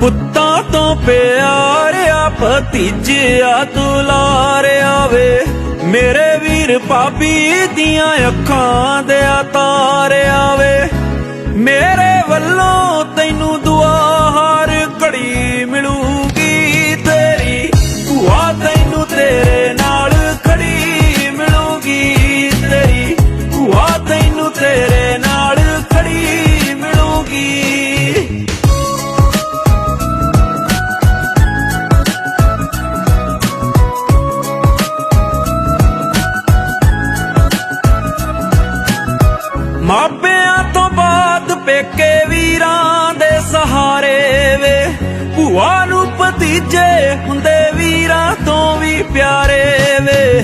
ਪੁੱਤਾਂ ਤੋਂ ਪਿਆਰਿਆ ਭਤੀਜਿਆ ਦੁਲਾਰਿਆ ਵੇ ਮੇਰੇ ਵੀਰ ਭਾਬੀ ਦੀਆਂ ਅੱਖਾਂ ਦੇ ਤਾਰਿਆ ਮਾਪਿਆਂ ਤੋਂ ਬਾਅਦ ਪੇਕੇ ਵੀਰਾਂ ਦੇ ਸਹਾਰੇ ਵੇ। ਭੂਆ ਨੂੰ ਭਤੀਜੇ ਹੁੰਦੇ ਵੀਰਾਂ ਤੋਂ ਵੀ ਪਿਆਰੇ ਵੇ।